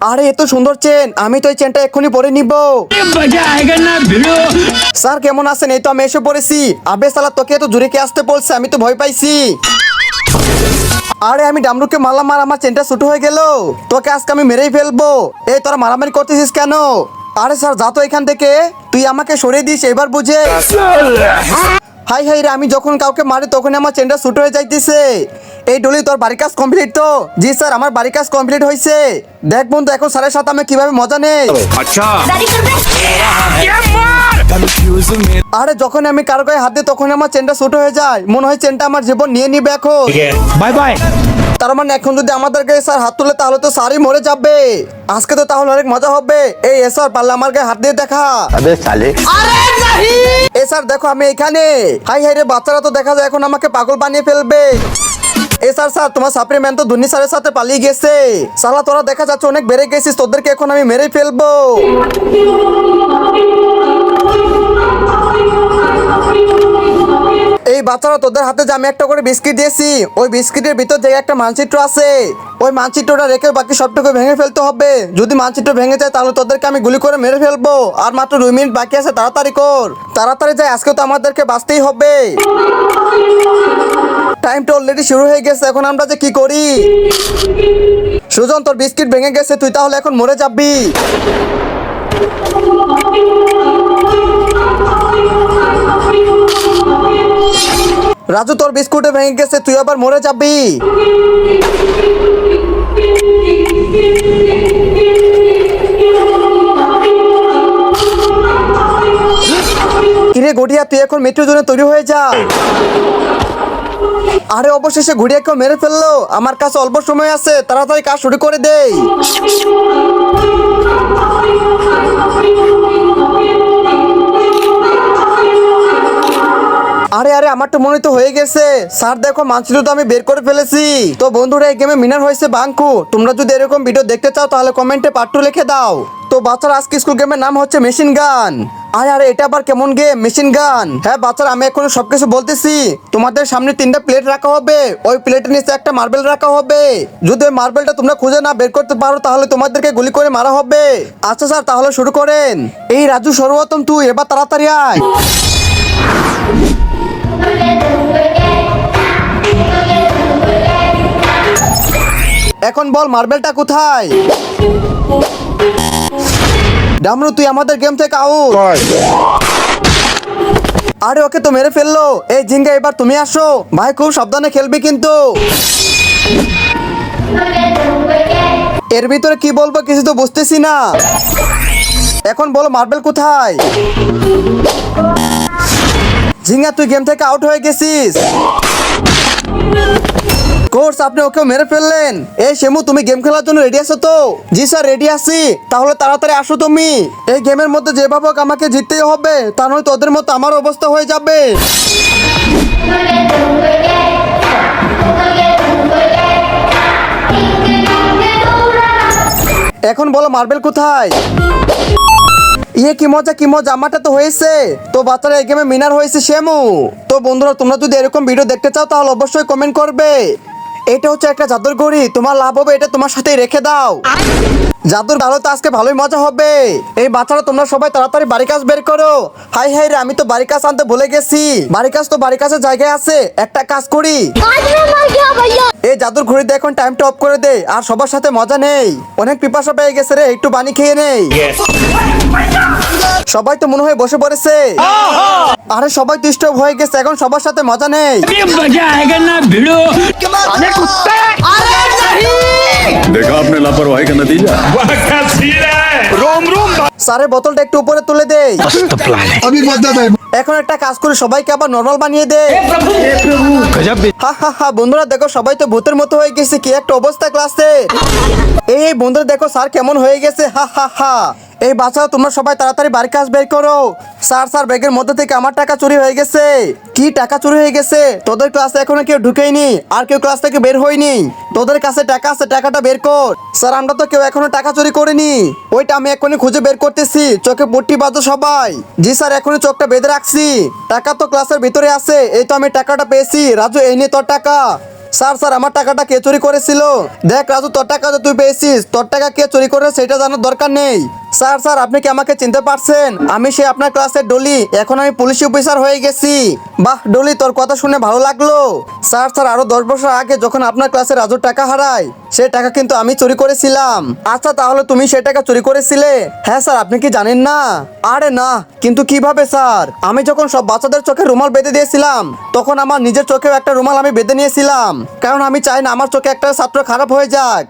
আরে, এত সুন্দর চেন। আমি তো এই চেনটা এক্ষুনি পরে নিব। স্যার, কেমন আছেন? এই তো আমি এসে পড়েছি। আবে সালা, তোকে এত জুড়ে কে আসতে বলছে? আমি তো ভয় পাইছি। আরে, আমি ডামরুকে মারলাম, আর আমার চেনটা ছোট হয়ে গেল। তোকে আজকে আমি মেরেই ফেলব। এই, তোরা মারামারি করতেছিস কেন? আরে, স্যার, যা তো এখান থেকে। তুই আমাকে সরিয়ে দিস, এবার বুঝে। হাই হাই রে, আমি যখন কাউকে মারি তখন আমার চেনটা ছোট হয়ে যাইতেছে। এই ডলি তোর বাড়ির কাজ কমপ্লিট তো? জি স্যার আমার বাড়ির কাজ কমপ্লিট হয়েছে দেখ বন্ধু এখন স্যারের সাত আমি কীভাবে মজা নেই? আচ্ছা। আরে যখন আমি কারও গায়ে হাত দিই তখন আমার চেনটা ছোট হয়ে যায়। মনে হয় চেনটা আমার জীবন নিয়ে নিবে এখন। বাই বাই তার মানে এখন যদি আমাদের গায়ে স্যার হাত তুলে তাহলে তো স্যারই মরে যাবে। আজকে তো তাহলে অনেক মজা হবে। এই এসর স্যার পারলে আমার গায়ে হাত দিয়ে দেখা। আরে এ স্যার দেখো আমি এখানে। হাই হাই রে বাচ্চারা তো দেখা যায় এখন আমাকে পাগল বানিয়ে ফেলবে। এ স্যার স্যার, তোমার সাপ্রি ম্যান তো ধুনি স্যারের সাথে পালিয়ে গেছে। সালা তোরা দেখা যাচ্ছে অনেক বেড়ে গেছিস, তোদেরকে এখন আমি মেরেই ফেলব। এই বাচ্চারা, তোদের হাতে যে আমি একটা করে বিস্কিট দিয়েছি, ওই বিস্কিটের ভিতর যে একটা মানচিত্র আছে, ওই মানচিত্রটা রেখে বাকি সবটুকু ভেঙে ফেলতে হবে। যদি মানচিত্র ভেঙে যায়, তাহলে তোদেরকে আমি গুলি করে মেরে ফেলব। আর মাত্র দুই মিনিট বাকি আছে, তাড়াতাড়ি কর। তাড়াতাড়ি যাই, আজকে তো আমাদেরকে বাঁচতেই হবে। টাইমটা অলরেডি শুরু হয়ে গেছে, এখন আমরা যে কি করি? সুজন, তোর বিস্কিট ভেঙে গেছে, তুই তাহলে এখন মরে যাবি। রাজু, তোর বিস্কুটে ভেঙে গেছে, তুই আবার মরে যাবি। কিরে গড়িয়া, তুই এখন মৃত্যুর জন্য তৈরি হয়ে যা। আরে অবশেষে ঘুরিয়া কেউ মেরে ফেলল। আমার কাছে অল্প সময় আছে, তাড়াতাড়ি কাজ শুরু করে দেই। আরে আরে, আমার তো মনে তো হয়ে গেছে। স্যার, দেখো মানচিত্র তো আমি বের করে ফেলেছি। তো বন্ধুরা, এই গেমে মিনার হয়েছে বাঙ্কু। তোমরা যদি এরকম ভিডিও দেখতে চাও, তাহলে কমেন্টে টু লিখে দাও। তো বাচ্চারা, আজকে স্কুল গেমের নাম হচ্ছে মেশিন গান আরে আরে, এটা আবার কেমন গেম মেশিন গান হ্যাঁ বাচ্চারা, আমি এখন সবকিছু বলতেছি। তোমাদের সামনে তিনটা প্লেট রাখা হবে। ওই প্লেটের নিচে একটা মার্বেল রাখা হবে। যদি ওই মার্বেলটা তোমরা খুঁজে না বের করতে পারো, তাহলে তোমাদেরকে গুলি করে মারা হবে। আচ্ছা স্যার, তাহলে শুরু করেন। এই রাজু সর্বপ্রথম তুই এবার তাড়াতাড়ি আয়। এখন বল মার্বেলটা কোথায়? ডামরু তুই আমাদের গেম থেকে আউট আরে ওকে তো মেরে ফেলল। এই জিঙ্গা এবার তুমি আসো। ভাই খুব সাবধানে খেলবি কিন্তু। এর ভিতরে কি বলব কিছু তো বুঝতেছি না। এখন বলো মার্বেল কোথায়? ঝিঙ্গা তুই গেম থেকে আউট হয়ে গেছিস। কোর্স আপনি ওকে মেরে ফেললেন। এই শেমু তুমি গেম খেলার জন্য রেডি আছো তো? জি স্যার রেডি আছি। তাহলে তাড়াতাড়ি আসো তুমি। এই গেমের মধ্যে যেভাবে হোক আমাকে জিততেই হবে, তা নয় তোদের মতো আমার অবস্থা হয়ে যাবে। এখন বলো মার্বেল কোথায়? ইয়ে কি মজা কি মজা? আমারটা তো হয়েছে। তো বাচ্চারা এই গেমে মিনার হয়েছে শ্যামু। তো বন্ধুরা, তোমরা যদি এরকম ভিডিও দেখতে চাও, তাহলে অবশ্যই কমেন্ট করবে। এটা হচ্ছে একটা জাদুর ঘড়ি। তোমার লাভ হবে এটা তোমার সাথে রেখে দাও। জাদুর ভালো তো আজকে ভালোই মজা হবে। এই বাচ্চারা তোমরা সবাই তাড়াতাড়ি বাড়ি কাজ বের করো। হাই হাই রে আমি তো বাড়ি কাজ আনতে ভুলে গেছি। বাড়ি কাজ তো বাড়ি কাজের জায়গায় আছে একটা কাজ করি। এই জাদুর ঘড়িতে এখন টাইমটা অফ করে দে আর সবার সাথে মজা নেই। অনেক পিপাসা পেয়ে গেছে রে একটু পানি খেয়ে নেই। সবাই তো মনে হয় বসে পড়েছে। আরে সবাই ডিস্টার্ব হয়ে গেছে এখন সবার সাথে মজা নেই। মজা আয়গা না ভিড়ো। আরে কুত্তা আরে देखा आपने लापरवाही का नतीजा স্যারের বোতলটা একটু উপরে তুলে দেই এখন একটা কাজ করে সবাইকে আবার নর্মাল বানিয়ে দে হা হা হা বন্ধুরা দেখো সবাই তো ভূতের মতো হয়ে গেছে কি একটা অবস্থা ক্লাসে এই এই বন্ধুরা দেখো স্যার কেমন হয়ে গেছে হা হা হা এই বাচ্চারা, তোমরা সবাই তাড়াতাড়ি বাড়ি কাজ বের করো। স্যার স্যার, ব্যাগের মধ্যে থেকে আমার টাকা চুরি হয়ে গেছে। কি টাকা চুরি হয়ে গেছে? তোদের ক্লাসে এখনও কেউ ঢুকেইনি, আর কেউ ক্লাস থেকে বের হয়নি। তোদের কাছে টাকা আছে, টাকাটা বের কর। স্যার, আমরা তো কেউ এখনও টাকা চুরি করিনি। ওইটা আমি এখনই খুঁজে বের করতেছি। চোখে পট্টি বাজো সবাই। জি স্যার, এখনই চোখটা বেঁধে রাখছি। টাকা তো ক্লাসের ভিতরে আছে, এই তো আমি টাকাটা পেয়েছি। রাজু, এই নিয়ে তোর টাকা। স্যার স্যার, আমার টাকাটা কে চুরি করেছিল? দেখ, রাজু, তোর টাকা তো তুই পেয়েছিস, তোর টাকা কে চুরি করে সেটা জানার দরকার নেই। স্যার স্যার, আপনি কি আমাকে চিনতে পারছেন? আমি সে আপনার ক্লাসের ডলি, এখন আমি পুলিশ অফিসার হয়ে গেছি। বাহ, ডলি, তোর কথা শুনে ভালো লাগল। স্যার স্যার, আরও দশ বছর আগে যখন আপনার ক্লাসে রাজুর টাকা হারায়, সে টাকা কিন্তু আমি চুরি করেছিলাম। আচ্ছা তাহলে তুমি সে টাকা চুরি করেছিলে? হ্যাঁ স্যার, আপনি কি জানেন না? আরে না, কিন্তু কীভাবে, স্যার? আমি যখন সব বাচ্চাদের চোখে রুমাল বেঁধে দিয়েছিলাম, তখন আমার নিজের চোখেও একটা রুমাল আমি বেঁধে নিয়েছিলাম। কারণ আমি চাই না আমার চোখে একটা ছাত্র খারাপ হয়ে যাক।